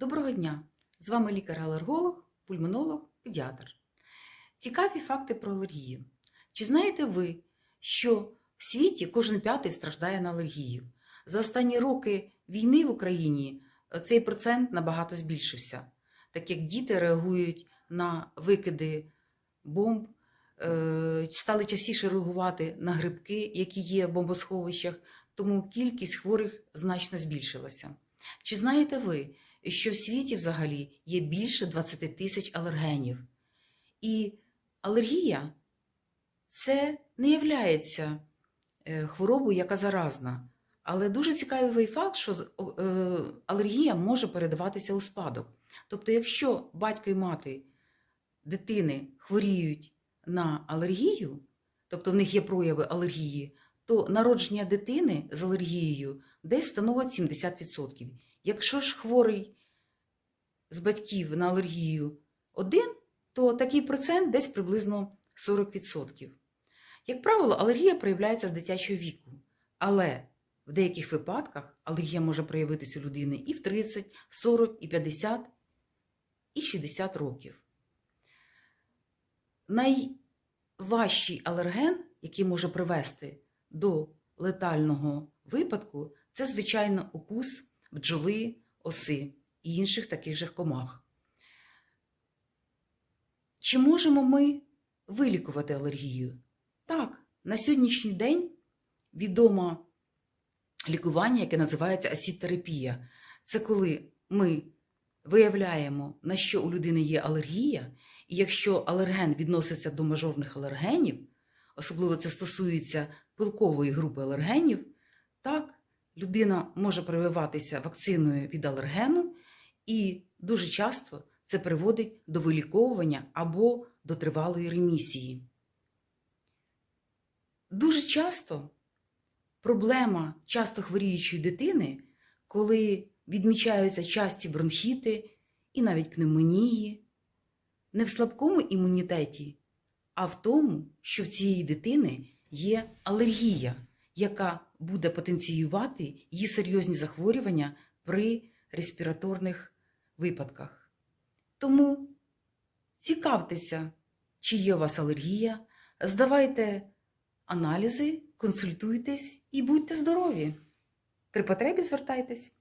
Доброго дня! З вами лікар-алерголог, пульмонолог, педіатр. Цікаві факти про алергію. Чи знаєте ви, що в світі кожен п'ятий страждає на алергію? За останні роки війни в Україні е, цей процент набагато збільшився, так як діти реагують на викиди бомб, е, стали частіше реагувати на грибки, які є в бомбосховищах, тому кількість хворих значно збільшилася. Чи знаєте ви, що в світі взагалі є більше 20 тисяч алергенів? І алергія це не є хворобою, яка заразна. Але дуже цікавий факт, що е, алергія може передаватися у спадок. Тобто, якщо батько і мати дитини хворіють на алергію, тобто в них є прояви алергії, то народження дитини з алергією десь становить 70%. Якщо ж хворий з батьків на алергію один, то такий процент десь приблизно 40%. Як правило, алергія проявляється з дитячого віку, але в деяких випадках алергія може проявитися у людини і в 30, в 40, і 50, і 60 років. Найважчий алерген, який може привести до летального випадку, це, звичайно, укус бджоли, оси і інших таких же комах. Чи можемо ми вилікувати алергію? Так, на сьогоднішній день відомо лікування, яке називається асідтерапія. Це коли ми виявляємо, на що у людини є алергія, і якщо алерген відноситься до мажорних алергенів, особливо це стосується пилкової групи алергенів, так, людина може прививатися вакциною від алергену, і дуже часто це приводить до виліковування або до тривалої ремісії. Дуже часто проблема часто хворіючої дитини, коли відмічаються часті бронхіти і навіть пневмонії, не в слабкому імунітеті, а в тому, що в цієї дитини є алергія, яка буде потенціювати її серйозні захворювання при респіраторних випадках. Тому цікавтеся, чи є у вас алергія, здавайте аналізи, консультуйтесь і будьте здорові. При потребі звертайтесь.